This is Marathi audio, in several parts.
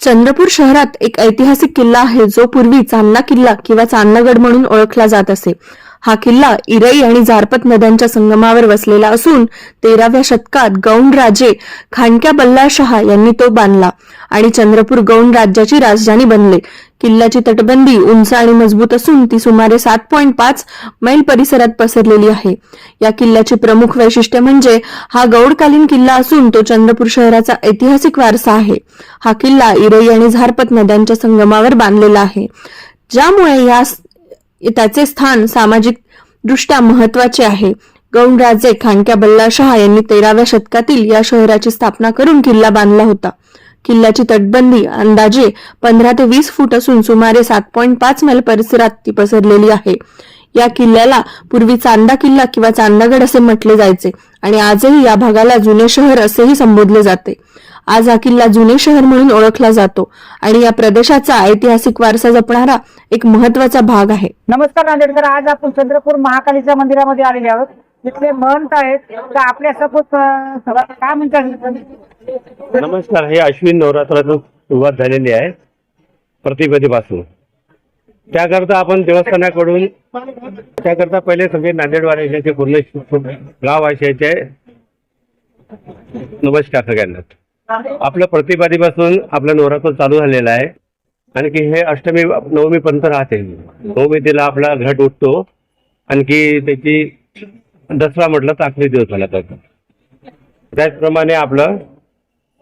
चंद्रपूर शहरात एक ऐतिहासिक किल्ला आहे जो पूर्वी चांदला किल्ला किंवा चांदनगड म्हणून ओळखला जात असे. हा किल्ला इरई आणि जारपत नद्यांच्या संगमावर वसलेला असून तेराव्या शतकात गौंड राजे खांडक्या बल्लाळशहा यांनी तो बांधला आणि चंद्रपूर गौंड राज्याची राजधानी बनले. किल्ल्याची तटबंदी उंच आणि मजबूत असून ती सुमारे सात पॉईंट पाच मैल परिसरात पसरलेली आहे. या किल्ल्याची प्रमुख वैशिष्ट्य म्हणजे हा गौडकालीन किल्ला असून तो चंद्रपूर शहराचा ऐतिहासिक वारसा आहे. हा किल्ला इरई आणि झारपत नद्यांच्या संगमावर बांधलेला आहे. ज्यामुळे या त्याचे स्थान सामाजिक दृष्ट्या महत्त्वाचे आहे. गौंडराजे खांडक्या बल्लाशहा यांनी तेराव्या शतकातील या शहराची स्थापना करून किल्ला बांधला होता. किल्ल्याची तटबंदी अंदाजे पंधरा ते वीस फूट असून सुमारे सात पॉईंट पाच मैल परिसरात ती पसरलेली आहे. या किल्ल्याला पूर्वी चांदा किल्ला किंवा चांदागड असे म्हटले जायचे आणि आजही या भागाला जुने शहर असेही संबोधले जाते. आज हा किल्ला जुने शहर म्हणून ओळखला जातो आणि या प्रदेशाचा ऐतिहासिक वारसा जपणारा एक महत्त्वाचा भाग आहे. नमस्कार नांदेडकर आज आपण चंद्रपूर महाकालीच्या मंदिरामध्ये आलेले आहोत. तिथले महंत आहेत तर आपल्या सपोज काय म्हणतात? नमस्कार हे अश्विन नवरात्रातून सुरुवात झालेली आहे प्रतिपदेपासून. त्याकरता आपण देवस्थानाकडून त्याकरता पहिले सगळे नांदेडवासियांचे पूर्ण गाव गाववासियांचे नमस्कार सगळ्यांना. आपलं प्रतिपदेपासून आपलं नवरात्र चालू झालेलं आहे. आणखी हे अष्टमी नवमी पर्यंत राहते. नवमी तिला आपला घट उठतो. आणखी त्याची दसरा म्हटलं तर अकरा दिवस झाला तर त्याचप्रमाणे आपलं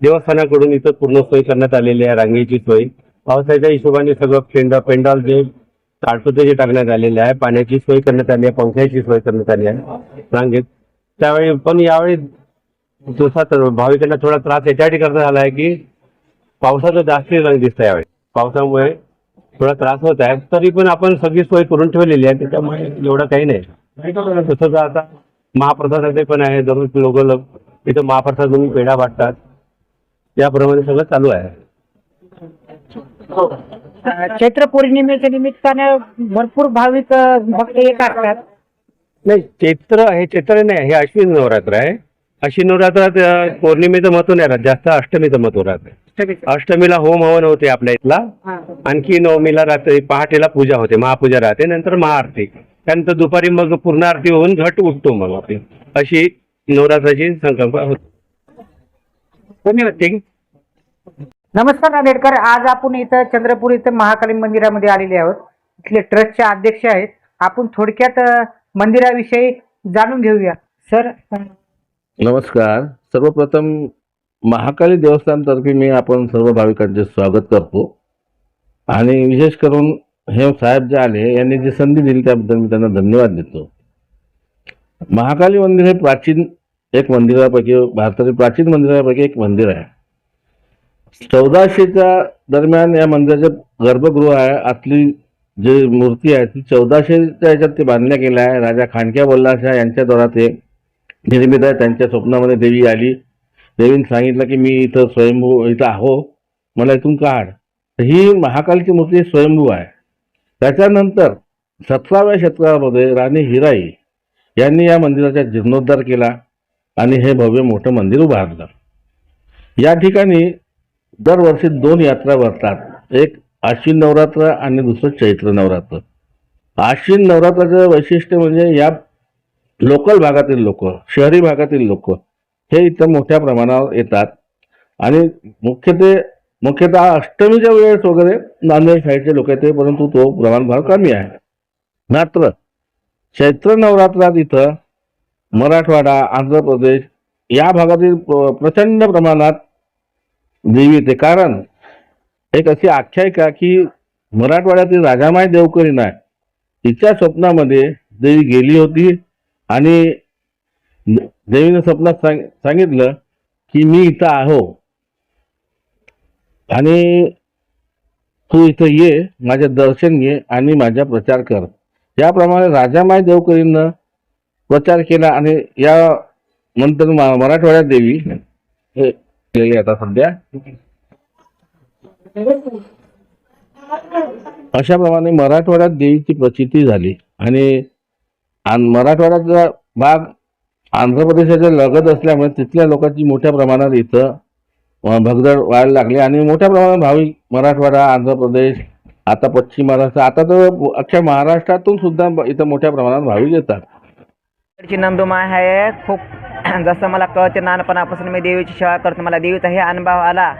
देवस्थानाकडून इथं पूर्ण सोय करण्यात आलेली आहे रांगेची सोय. पावसाच्या हिशोबाने सगळं पेंडा पेंडॉल जे ताडपत्रे जे टाकण्यात आलेले आहे पाण्याची सोय करण्यात आली आहे पंख्याची सोय करण्यात आली आहे रांगेत. त्यावेळी पण यावेळी दिवसात भाविकांना थोडा त्रास याच्यासाठी करण्यात आला आहे की पावसाचं जास्ती रंग दिसत आहे यावेळी. पावसामुळे थोडा त्रास होत आहे. तरी पण आपण सगळी सोय करून ठेवलेली आहे त्याच्यामुळे एवढं काही नाही. तसंच आता महाप्रसादाचे पण आहे दररोज लोक इथं महाप्रसाद म्हणून पेढा वाटतात. याप्रमाणे सगळं चालू आहे. चैत्र पौर्णिमेच्या निमित्ताने भरपूर भाविक भक्त येत असतात. नाही चैत्र हे चैत्र नाही हे अश्विन नवरात्र आहे. अश्विन नवरात्रात अं, पौर्णिमेचं महत्त्व नाही राहत जास्त अष्टमीचं महत्त्व राहते अष्टमीला होम हवन होते आपल्या इथला. हा. आणखी नवमीला रात्री पहाटेला पूजा होते महापूजा राहते नंतर महाआरती. त्यानंतर दुपारी मग पूर्ण आरती होऊन घट उठतो मग आपली. अशी नवरात्राची संकल्पना होती. धन्यवाद ठीक नमस्कार नांदेडकर आज आपण इथं चंद्रपूर इथं महाकाली मंदिरामध्ये आलेले आहोत. इथले ट्रस्टचे अध्यक्ष आहेत. आपण थोडक्यात मंदिराविषयी जाणून घेऊया. सर नमस्कार. सर्वप्रथम महाकाली देवस्थानतर्फे मी आपण सर्व भाविकांचे स्वागत करतो. आणि विशेष करून हे साहेब जे आले यांनी जी संधी दिली त्याबद्दल मी त्यांना धन्यवाद देतो. महाकाली मंदिर हे प्राचीन एक मंदिरापैकी भारतातील प्राचीन मंदिरापैकी एक मंदिर आहे. चौदाशेच्या दरम्यान या मंदिराचे गर्भगृह आहे. आतली जी मूर्ती आहे ती चौदाशेच्या याच्यात ते बांधल्या गेल्या आहे. राजा खांडक्या बल्लाशाह यांच्या द्वारा ते निर्मित आहे. त्यांच्या स्वप्नामध्ये देवी आली. देवीने सांगितलं की मी इथं स्वयंभू इथं आहो. मला इथून काढ. ही महाकालची मूर्ती स्वयंभू आहे. त्याच्यानंतर सतराव्या शतकामध्ये राणी हिराई यांनी या मंदिराचा जीर्णोद्धार केला आणि हे भव्य मोठं मंदिर उभारलं. या ठिकाणी दरवर्षी दोन यात्रा भरतात. एक आश्विन नवरात्र आणि दुसरं चैत्र नवरात्र. आश्विन नवरात्राचं वैशिष्ट्य म्हणजे या लोकल भागातील लोक शहरी भागातील लोक हे इथं मोठ्या प्रमाणावर येतात. आणि मुख्यत्वे मुख्यतः अष्टमीच्या वेळेस वगैरे नांदेड साईडचे लोक येते परंतु तो प्रमाण फार कमी आहे. मात्र चैत्र नवरात्रात इथं मराठवाडा आंध्र प्रदेश या भागातील प्रचंड प्रमाणात देवी येते. कारण एक अशी आख्यायिका की मराठवाड्यातील राजामाई देवकरी नाही तिच्या स्वप्नामध्ये देवी गेली होती आणि देवीने स्वप्नात सांग सांगितलं की मी इथं आहो. आणि तू इथं ये माझे दर्शन घे आणि माझा प्रचार कर. याप्रमाणे राजामाय देवकरीनं प्रचार केला आणि या नंतर मराठवाड्यात देवी हे आता सध्या. अशा प्रमाणे मराठवाड्यात देवीची प्रचिती झाली आणि मराठवाड्याचा भाग आंध्र प्रदेशाच्या लगत असल्यामुळे तिथल्या लोकांची मोठ्या प्रमाणात इथं भगदड व्हायला लागली. आणि मोठ्या प्रमाणात भाविक मराठवाडा आंध्र प्रदेश आता पश्चिम महाराष्ट्र आता तर अख्ख्या महाराष्ट्रातून सुद्धा इथं मोठ्या प्रमाणात भाविक येतात. ची नंदुमा आहे. खूप जसं मला कळते लहानपणापासून मी देवीची सेवा करतो. मला देवीचा हे अनुभव आला.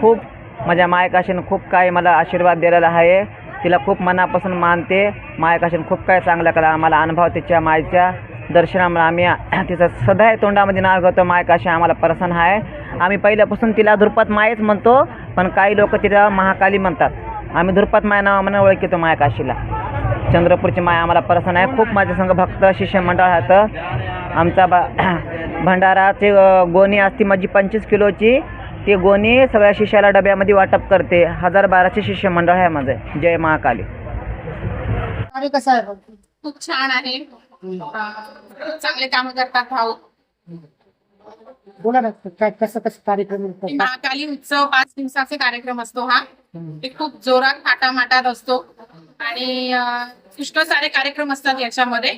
खूप माझ्या मायकाशीनं खूप काही मला आशीर्वाद दिलेला आहे. तिला खूप मनापासून मानते. मायकाशीनं खूप काही चांगलं कला आम्हाला अनुभव तिच्या मायच्या दर्शनामुळे आम्ही तिचं सदैव तोंडामध्ये नाव घेतो मायकाशी आम्हाला प्रसन्न आहे. आम्ही पहिल्यापासून तिला धुरपत मायच म्हणतो पण काही लोक तिला महाकाली म्हणतात. आम्ही धुरपत माय नावाने ओळखतो मायकाशीला चंद्रपूरची माय आम्हाला प्रसन्न आहे खूप माझ्या संघ भक्त शिष्यमंडळ आहेत. आमचा बा भंडाराची गोणी असते माझी पंचवीस किलोची. ती गोणी सगळ्या शिष्याला डब्यामध्ये वाटप करते. हजार बाराशे शिष्यमंडळ आहे माझं. जय महाकाली. अरे कसं आहे? खूप छान आहे. चांगले काम करतात भाऊ. बोला ना काय कसं कसं कार्यक्रम महाकाली उत्सव पाच दिवसाचे कार्यक्रम असतो हा. ते खूप जोरात थाटामाटात असतो. आणि अं, पुष्कळ सारे कार्यक्रम असतात याच्यामध्ये.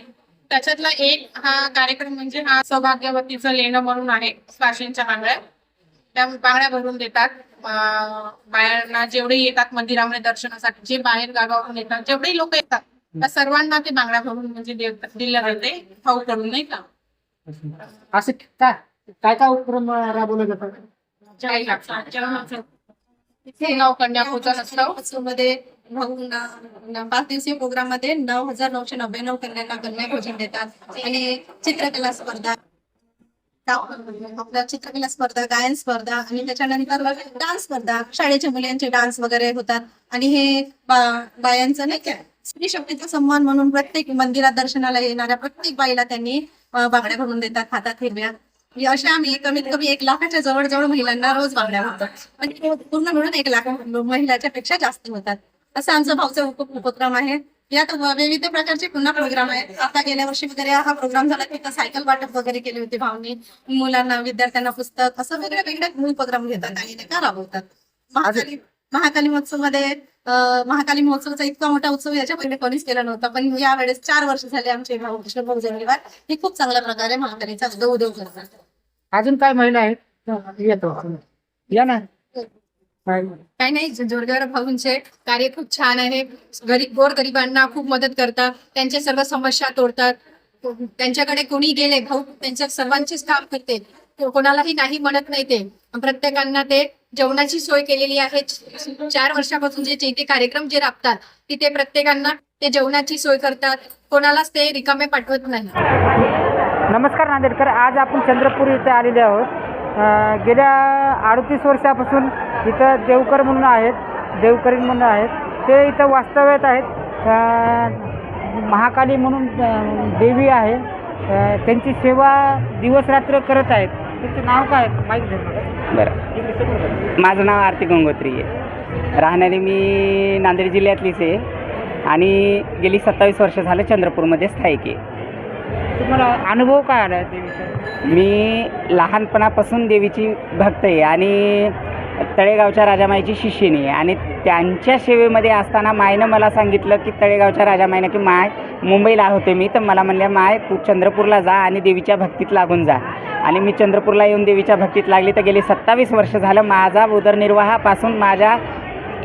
त्याच्यातला एक हा कार्यक्रम म्हणजे हा सौभाग्यवतीचं लेणं म्हणून आहे स्वाशींच्या बांगड्या त्या बांगड्या भरून देतात. अं, बाहेरना जेवढे येतात मंदिरामध्ये दर्शनासाठी जे बाहेर गावावरून येतात जेवढे लोक येतात त्या सर्वांना ते बांगड्या भरून म्हणजे देव- दिल्या जाते भाऊ कडून नाही का? असं काय काय काय उपक्रम राबवले जातात? मध्ये पाच दिवसीय प्रोग्राममध्ये नऊ हजार नऊशे नव्याण्णव कन्यांना कन्या भोजन देतात. आणि चित्रकला स्पर्धा. आपल्या चित्रकला स्पर्धा गायन स्पर्धा आणि त्याच्यानंतर डान्स स्पर्धा. शाळेच्या मुलांचे डान्स वगैरे होतात. आणि हे बायांचं नाही का स्त्री शक्तीचा सन्मान म्हणून प्रत्येक मंदिरात दर्शनाला येणाऱ्या प्रत्येक बाईला त्यांनी बांगड्या भरून देतात हातात हिरव्या. अशा आम्ही कमीत कमी एक लाखाच्या जवळजवळ महिलांना रोज बांगड्या भरतात म्हणजे पूर्ण मिळून एक लाख महिलाच्या पेक्षा जास्त होतात. असं आमचा भाऊचा उप- उपक्रम आहे. यात विविध प्रकारचे पुन्हा प्रोग्राम आहेत. आता गेल्या वर्षी वगैरे हा प्रोग्राम झाला तिथं सायकल वाटप वगैरे केले होते भाऊनी. मुलांना विद्यार्थ्यांना पुस्तक असं वेगळे वेगळे उपक्रम घेतात आणि ते का राबवतात. महाकाली महाकाली महोत्सवमध्ये महाकाली महोत्सवाचा इतका मोठा उत्सव याच्या पहिले कोणीच केला नव्हता पण या वेळेस चार वर्ष झाले आमचे भाऊ कृष्ण भाऊ जंगलीवार हे खूप चांगल्या प्रकारे महाकालीचा उदव उदव करतात अजून काय महिला आहेत? येतो. या ना. काय काही नाही जोरगार भाऊंचे कार्य खूप छान आहे. गरीब गोर गरिबांना खूप मदत करतात. त्यांच्या सर्व समस्या तोडतात. त्यांच्याकडे कोणी गेले भाऊ त्यांच्या सर्वांचेच काम करते. कोणालाही नाही म्हणत नाही ते. प्रत्येकांना ते जेवणाची सोय केलेली आहे. चार वर्षापासून जे जे कार्यक्रम जे राबतात तिथे प्रत्येकांना ते जेवणाची सोय करतात. कोणालाच ते रिकामे पाठवत नाही. नमस्कार नांदेडकर आज आपण चंद्रपूर इथे आलेले आहोत. गेल्या अडतीस वर्षापासून इथं देवकर म्हणून आहेत देवकरी म्हणून आहेत. ते इथं वास्तव्यात आहेत. महाकाली म्हणून देवी आहे. त्यांची सेवा दिवसरात्र करत आहेत. नाव काय? माहिती बरं. माझं नाव आरती गंगोत्री आहे. राहणारी मी नांदेड जिल्ह्यातलीच आहे. आणि गेली सत्तावीस वर्ष झालं चंद्रपूरमध्ये स्थायिक आहे. तुम्हाला अनुभव काय आला देवीचा? मी लहानपणापासून देवीची भक्त आहे आणि तळेगावच्या राजामाईची शिष्यनी आहे. आणि त्यांच्या सेवेमध्ये असताना मायनं मला सांगितलं की तळेगावच्या राजा मायनं की माय मुंबईला होते मी. तर मला म्हणल्या माय तू चंद्रपूरला जा आणि देवीच्या भक्तीत लागून जा. आणि मी चंद्रपूरला येऊन देवीच्या भक्तीत लागली. तर गेली सत्तावीस वर्ष झालं माझा उदरनिर्वाहापासून माझ्या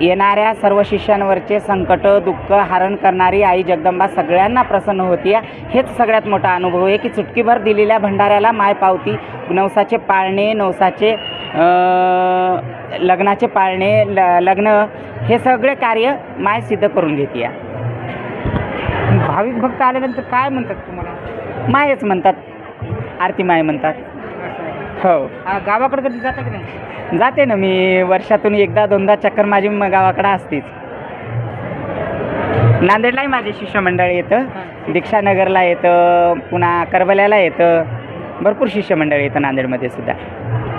येणाऱ्या सर्व शिष्यांवरचे संकट दुःख हरण करणारी आई जगदंबा सगळ्यांना प्रसन्न होती हेच सगळ्यात मोठा अनुभव आहे की चुटकीभर दिलेल्या भंडाऱ्याला माय पावती नवसाचे पाळणे नवसाचे लग्नाचे पाळणे ल लग्न हे सगळे कार्य माय सिद्ध करून घेते भाविक भक्त आल्यानंतर काय म्हणतात तुम्हाला? मायच म्हणतात. आरती माय म्हणतात. हो. आ, गावाकडे कधी जाता की नाही? जाते ना मी. वर्षातून एकदा दोनदा चक्कर माझी गावाकडं असतेच. नांदेडलाही माझे शिष्यमंडळ येतं. दीक्षानगरला येतं पुन्हा करबल्याला येतं. भरपूर शिष्यमंडळ येतं नांदेडमध्ये सुद्धा.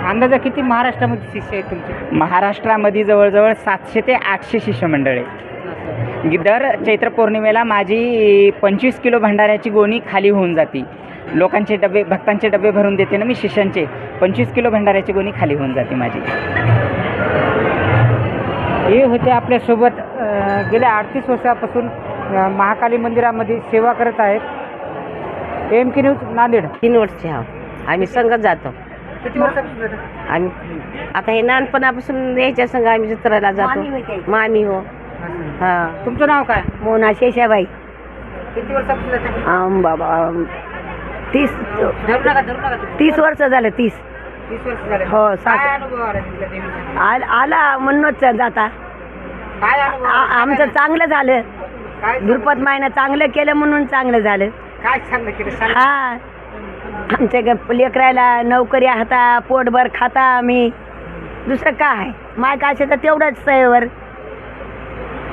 अंदाजा किती महाराष्ट्रामध्ये शिष्य आहेत तुमचे? महाराष्ट्रामध्ये जवळजवळ सातशे ते आठशे शिष्यमंडळ आहे दर चैत्र पौर्णिमेला माझी पंचवीस किलो भंडाऱ्याची गोणी खाली होऊन जाते. लोकांचे डबे भक्तांचे डबे भरून देते ना मी शिष्यांचे. पंचवीस किलो भंडाऱ्याची गोणी खाली होऊन जाते माझी. हे होते आपल्यासोबत गेल्या अडतीस वर्षापासून महाकाली मंदिरामध्ये सेवा करत आहेत. M K news Nanded. तीन वर्ष आहोत. आम्ही संगत जातो. किती वर्षापासून जाता? आम्ही आता हे लहानपणापासून यायच्या संघ आम्ही जत्रेला जातो. मामी हो. हा. तुमचं नाव काय? मोना शेषाबाई. किती वर्षापासून जाता? आम बाबा तीस धरू नका धरू नका तुम्ही. तीस वर्ष झालं तीस. तीस वर्ष झाले. हो, सासू- काय अनुभव आला तिथल्या देवीचा? आल आला म्हणूनच जाता. काय अनुभव आ- आला? आमचं चांगलं झालं. काय गुरुपत मायनं चांगलं केलं म्हणून चांगलं झालं. काय केलं? सांग. हा. आमच्या ग- लेकरायला नोकरी हाता पोटभर खाता आम्ही दुसरं काय आहे माय काय तर तेवढंच सयवर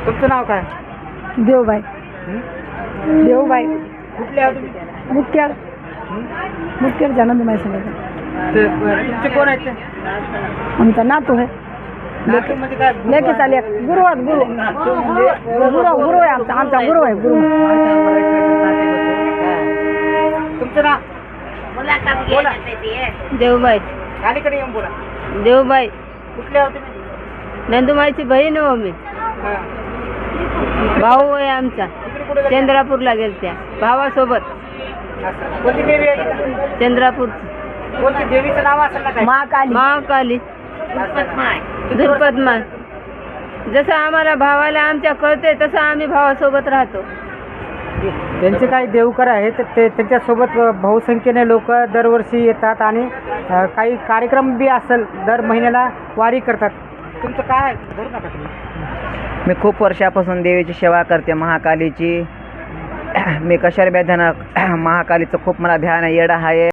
तुमचं नाव काय देवबाई देवबाई कुठले आहात तुम्ही मुख्य मुख्य जानंदमाई सांगितलं ते, बरं, तुमचे कोण आहेत ते? आमचा नातू आहे नातू म्हणजे काय लेकी चाले गुरु आहेत गुरु नातू म्हणजे गुरु गुरु आहे आमचा आमचा गुरु आहे गुरु तुमचं नाव बोला. देवबाई. अलीकडे येऊन बोला. देवबाई. कुठले आहोत तुम्ही? नंदुमाईची बहीण हो मी. हा. भाऊ आहे आमचा. तिकडे कुठे गेले? चंद्रापूरला गेल त्या भावासोबत. असं. कोणती देवी आहे तिथं? चंद्रापूर कोणती देवीचं नाव असेल ना काय? महाकाली. महाकाली. दुर्पदमा जसं आम्हाला भावाला आमच्या कळते तसं आम्ही भावासोबत राहतो. त्यांचे काही देवकर आहेत ते त्यांच्यासोबत बहुसंख्येने लोक दरवर्षी येतात आणि अ, काही कार्यक्रम बी असेल दर महिन्याला वारी करतात. तुमचं काय धरू नका तुम्ही. मी खूप वर्षापासून देवीची सेवा करते महाकालीची. मी कशाला ध्यान महाकालीचं खूप मला ध्यान येडं आहे.